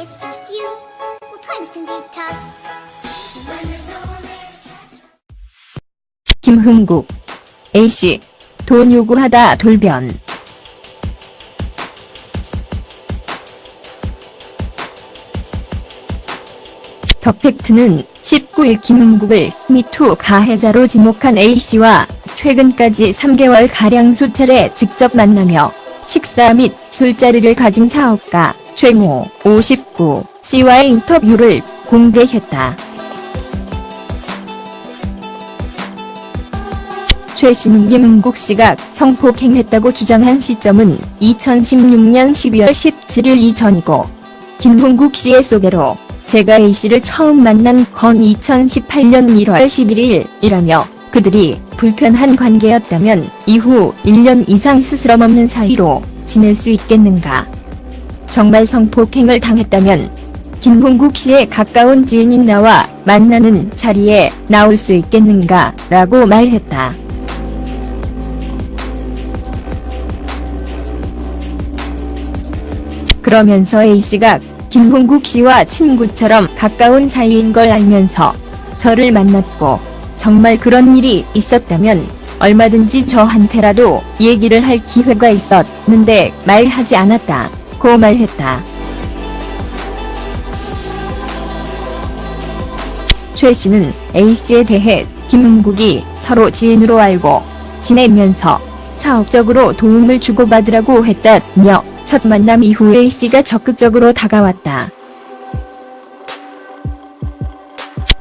it's just you, well, times can be tough. 김흥국 A씨 돈 요구하다 돌변. 덕팩트는 19일 김흥국을 미투 가해자로 지목한 A씨와 최근까지 3개월가량 수차례 직접 만나며 식사 및 술자리를 가진 사업가 최모 59C와의 인터뷰를 공개했다. 최 씨는 김은국 씨가 성폭행했다고 주장한 시점은 2016년 12월 17일 이전이고 김흥국 씨의 소개로 제가 A 씨를 처음 만난 건 2018년 1월 11일이라며 그들이 불편한 관계였다면 이후 1년 이상 스스럼 없는 사이로 지낼 수 있겠는가. 정말 성폭행을 당했다면 김홍국 씨의 가까운 지인인 나와 만나는 자리에 나올 수 있겠는가 라고 말했다. 그러면서 A씨가 김홍국 씨와 친구처럼 가까운 사이인 걸 알면서 저를 만났고 정말 그런 일이 있었다면 얼마든지 저한테라도 얘기를 할 기회가 있었는데 말하지 않았다. 고 말했다. 최 씨는 A씨에 대해 김은국이 서로 지인으로 알고 지내면서 사업적으로 도움을 주고받으라고 했다며 첫 만남 이후 A씨가 적극적으로 다가왔다.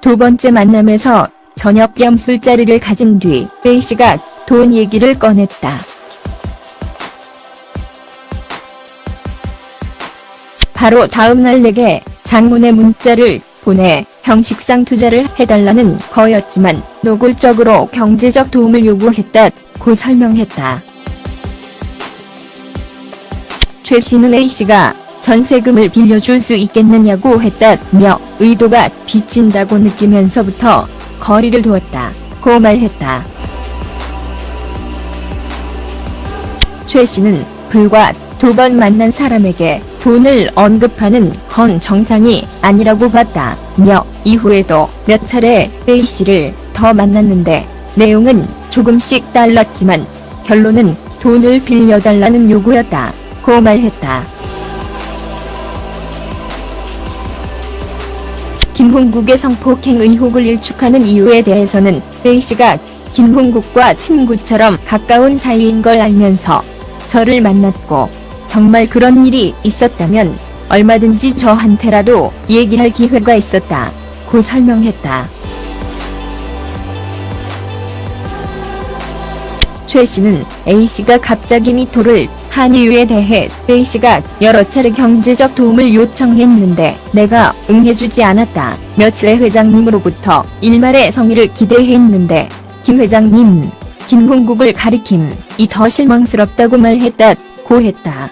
두 번째 만남에서 저녁 겸 술자리를 가진 뒤 A씨가 돈 얘기를 꺼냈다. 바로 다음날 내게 장문의 문자를 보내 형식상 투자를 해달라는 거였지만 노골적으로 경제적 도움을 요구했다고 설명했다. 최 씨는 A씨가 전세금을 빌려줄 수 있겠느냐고 했다며 의도가 비친다고 느끼면서부터 거리를 두었다. 고 말했다. 최 씨는 불과 두 번 만난 사람에게 돈을 언급하는 건 정상이 아니라고 봤다 며 이후에도 몇 차례 A 씨를 더 만났는데 내용은 조금씩 달랐지만 결론은 돈을 빌려달라는 요구였다. 고 말했다. 김홍국의 성폭행 의혹을 일축하는 이유에 대해서는 A 씨가 김홍국과 친구처럼 가까운 사이인 걸 알면서 저를 만났고 정말 그런 일이 있었다면 얼마든지 저한테라도 얘기할 기회가 있었다. 고 설명했다. 최 씨는 A 씨가 갑자기 미토를 한 이유에 대해 A 씨가 여러 차례 경제적 도움을 요청했는데 내가 응해주지 않았다. 며칠의 회장님으로부터 일말의 성의를 기대했는데 김 회장님, 김홍국을 가리킴 이 더 실망스럽다고 말했다 고 했다.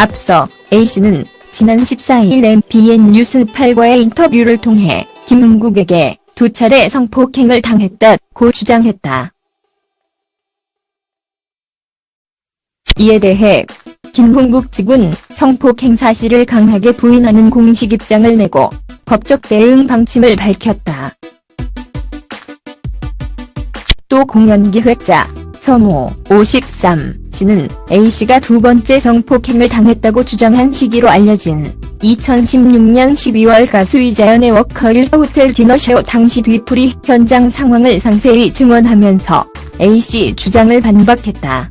앞서 A씨는 지난 14일 MBN 뉴스 8과의 인터뷰를 통해 김은국에게 두 차례 성폭행을 당했다고 주장했다. 이에 대해 김홍국 측은 성폭행 사실을 강하게 부인하는 공식 입장을 내고 법적 대응 방침을 밝혔다. 또 공연기획자 서모 53 씨는 A씨가 두 번째 성폭행을 당했다고 주장한 시기로 알려진 2016년 12월 가수 이자연의 워커힐 호텔 디너쇼 당시 뒤풀이 현장 상황을 상세히 증언하면서 A씨 주장을 반박했다.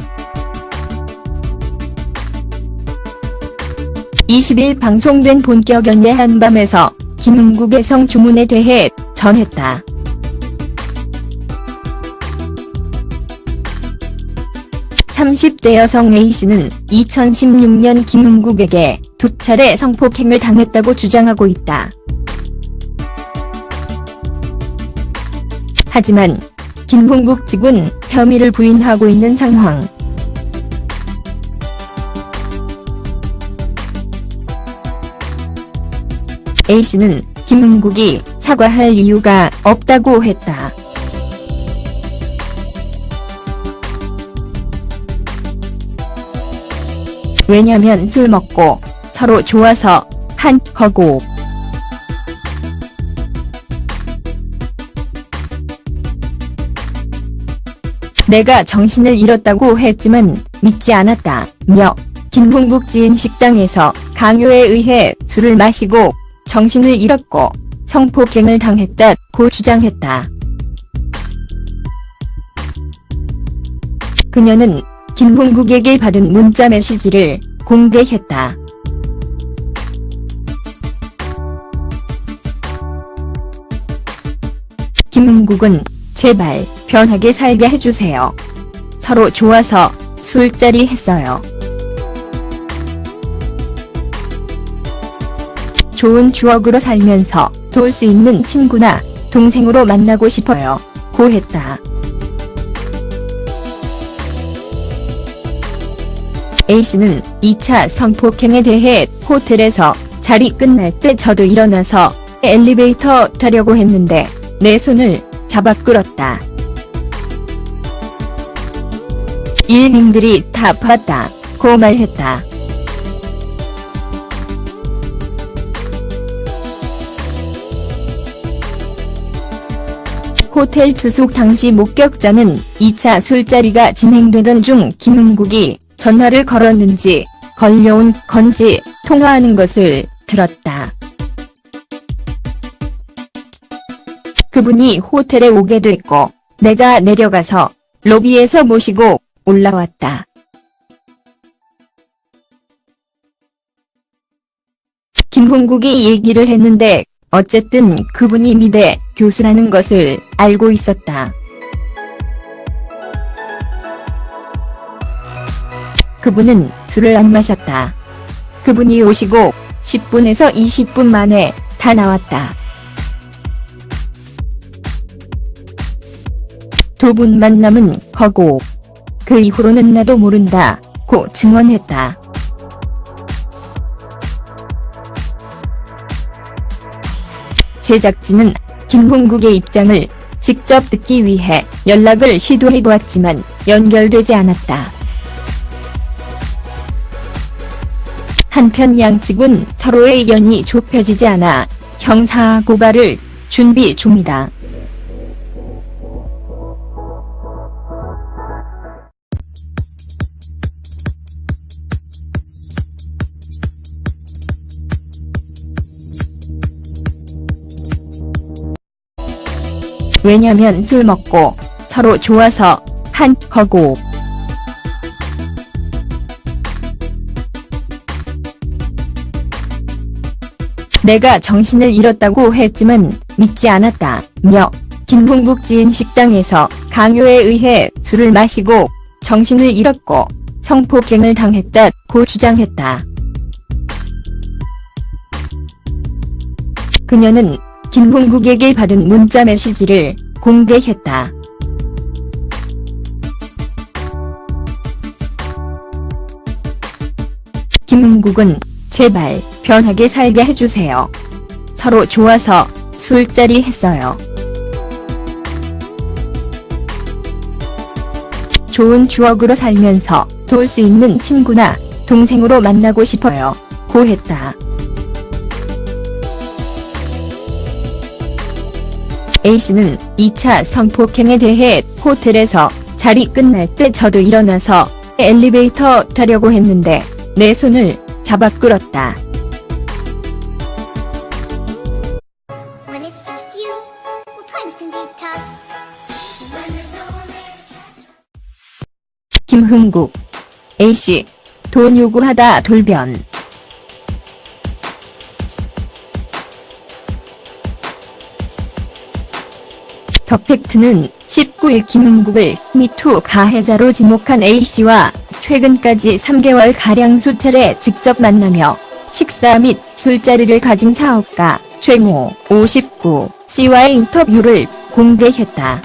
20일 방송된 본격 연예 한밤에서 김은국의 성주문에 대해 전했다. (30대) 여성 A씨는 2016년 김은국에게 두 차례 성폭행을 당했다고 주장하고 있다. 하지만 김홍국 측은 혐의를 부인하고 있는 상황. A씨는 김은국이 사과할 이유가 없다고 했다. 왜냐면 술 먹고 서로 좋아서 한 거고. 내가 정신을 잃었다고 했지만 믿지 않았다. 며 김홍국 지인 식당에서 강요에 의해 술을 마시고 정신을 잃었고 성폭행을 당했다고 주장했다. 그녀는 김홍국에게 받은 문자 메시지를 공개했다. 김은국은 제발 편하게 살게 해주세요. 서로 좋아서 술자리 했어요. 좋은 추억으로 살면서 돌 수 있는 친구나 동생으로 만나고 싶어요. 고 했다. A씨는 2차 성폭행에 대해 호텔에서 자리 끝날 때 저도 일어나서 엘리베이터 타려고 했는데 내 손을 잡아 끌었다. 일행들이 다 봤다. 고 말했다. 호텔 투숙 당시 목격자는 2차 술자리가 진행되던 중 김은국이 전화를 걸었는지 걸려온 건지 통화하는 것을 들었다. 그분이 호텔에 오게 됐고 내가 내려가서 로비에서 모시고 올라왔다. 김홍국이 얘기를 했는데 어쨌든 그분이 미대 교수라는 것을 알고 있었다. 그분은 술을 안 마셨다. 그분이 오시고 10분에서 20분 만에 다 나왔다. 두 분 만 남은 거고 그 이후로는 나도 모른다 고 증언했다. 제작진은 김홍국의 입장을 직접 듣기 위해 연락을 시도해보았지만 연결되지 않았다. 한편 양측은 서로의 의견이 좁혀지지 않아 형사 고발을 준비 중이다. 왜냐면 술 먹고 서로 좋아서 한 거고. 내가 정신을 잃었다고 했지만 믿지 않았다. 며 김홍국 지인 식당에서 강요에 의해 술을 마시고 정신을 잃었고 성폭행을 당했다고 주장했다. 그녀는 김홍국에게 받은 문자 메시지를 공개했다. 김은국은 제발 편하게 살게 해주세요. 서로 좋아서 술자리 했어요. 좋은 추억으로 살면서 돌 수 있는 친구나 동생으로 만나고 싶어요. 고 했다. A씨는 2차 성폭행에 대해 호텔에서 자리 끝날 때 저도 일어나서 엘리베이터 타려고 했는데 내 손을 잡아 끌었다. 김흥국 A씨 돈 요구하다 돌변 더 팩트는 19일 김흥국을 미투 가해자로 지목한 A씨와 최근까지 3개월 가량 수차례 직접 만나며 식사 및 술자리를 가진 사업가 최모 59 씨와의 인터뷰를 공개했다.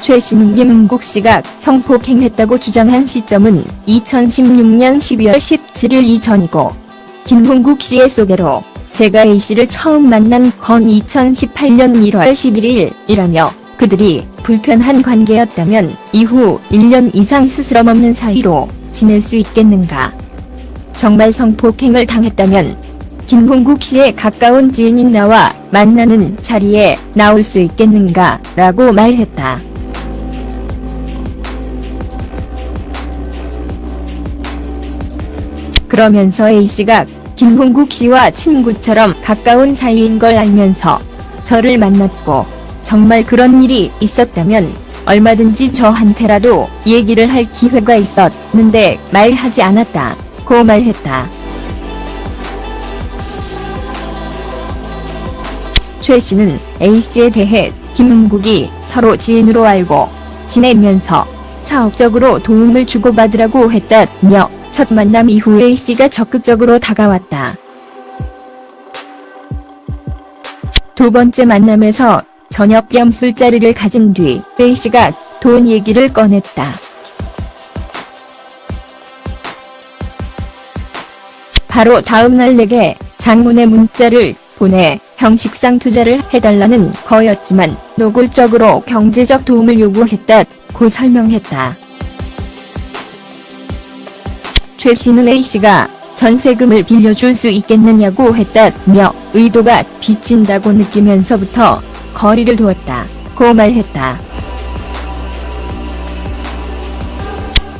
최 씨는 김은국 씨가 성폭행했다고 주장한 시점은 2016년 12월 17일 이전이고 김홍국 씨의 소개로 제가 A 씨를 처음 만난 건 2018년 1월 11일이라며 그들이 불편한 관계였다면 이후 1년 이상 스스럼 없는 사이로 지낼 수 있겠는가. 정말 성폭행을 당했다면 김홍국 씨의 가까운 지인인 나와 만나는 자리에 나올 수 있겠는가 라고 말했다. 그러면서 A씨가 김홍국 씨와 친구처럼 가까운 사이인 걸 알면서 저를 만났고 정말 그런 일이 있었다면 얼마든지 저한테라도 얘기를 할 기회가 있었는데 말하지 않았다. 고 말했다. 최 씨는 A씨에 대해 김은국이 서로 지인으로 알고 지내면서 사업적으로 도움을 주고받으라고 했다며 첫 만남 이후 A씨가 적극적으로 다가왔다. 두 번째 만남에서 저녁 겸 술자리를 가진 뒤 A씨가 돈 얘기를 꺼냈다. 바로 다음날 내게 장문의 문자를 보내 형식상 투자를 해달라는 거였지만 노골적으로 경제적 도움을 요구했다고 설명했다. 최 씨는 A씨가 전세금을 빌려줄 수 있겠느냐고 했다며 의도가 비친다고 느끼면서부터 거리를 두었다. 고 말했다.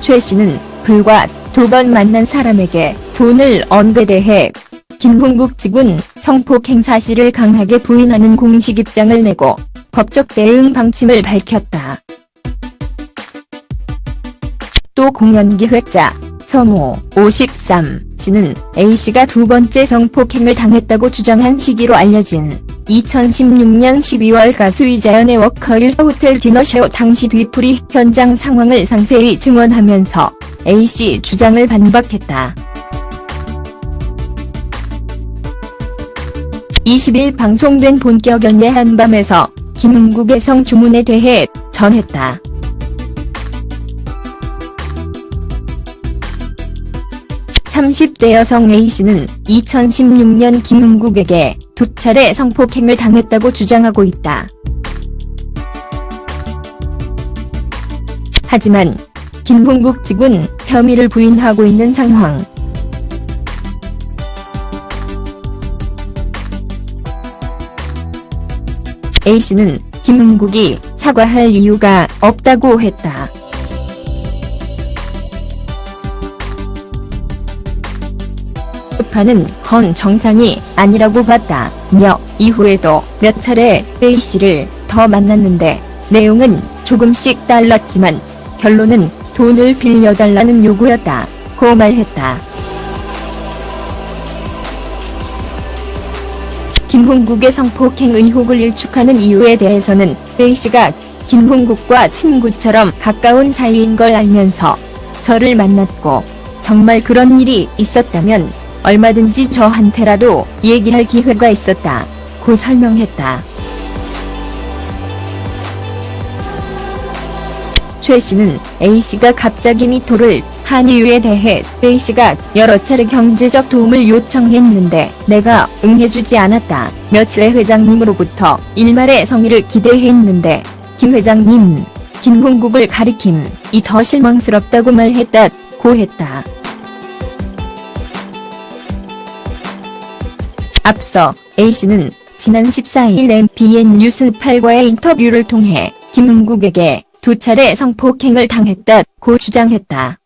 최 씨는 불과 두 번 만난 사람에게 돈을 언급에 대해 김홍국 측은 성폭행 사실을 강하게 부인하는 공식 입장을 내고 법적 대응 방침을 밝혔다. 또 공연기획자 서모 53 씨는 A씨가 두 번째 성폭행을 당했다고 주장한 시기로 알려진 2016년 12월 가수 이자연의 워커힐 호텔 디너쇼 당시 뒤풀이 현장 상황을 상세히 증언하면서 A씨 주장을 반박했다. 20일 방송된 본격 연예 한밤에서 김은국의 성주문에 대해 전했다. (30대) 여성 A씨는 2016년 김은국에게 두 차례 성폭행을 당했다고 주장하고 있다. 하지만 김홍국 측은 혐의를 부인하고 있는 상황. A씨는 김은국이 사과할 이유가 없다고 했다. 급하는 건 정상이 아니라고 봤다 며 이후에도 몇 차례 A씨를 더 만났는데 내용은 조금씩 달랐지만 결론은 돈을 빌려달라는 요구였다. 고 말했다. 김홍국의 성폭행 의혹을 일축하는 이유에 대해서는 A씨가 김홍국과 친구처럼 가까운 사이인 걸 알면서 저를 만났고 정말 그런 일이 있었다면 얼마든지 저한테라도 얘기할 기회가 있었다. 고 설명했다. 최 씨는 A씨가 갑자기 미토를 한 이유에 대해 A씨가 여러 차례 경제적 도움을 요청했는데 내가 응해주지 않았다. 며칠의 회장님으로부터 일말의 성의를 기대했는데 김 회장님, 김홍국을 가리킴 이 더 실망스럽다고 말했다 고 했다. 앞서 A씨는 지난 14일 MBN 뉴스 8과의 인터뷰를 통해 김은국에게 두 차례 성폭행을 당했다고 주장했다.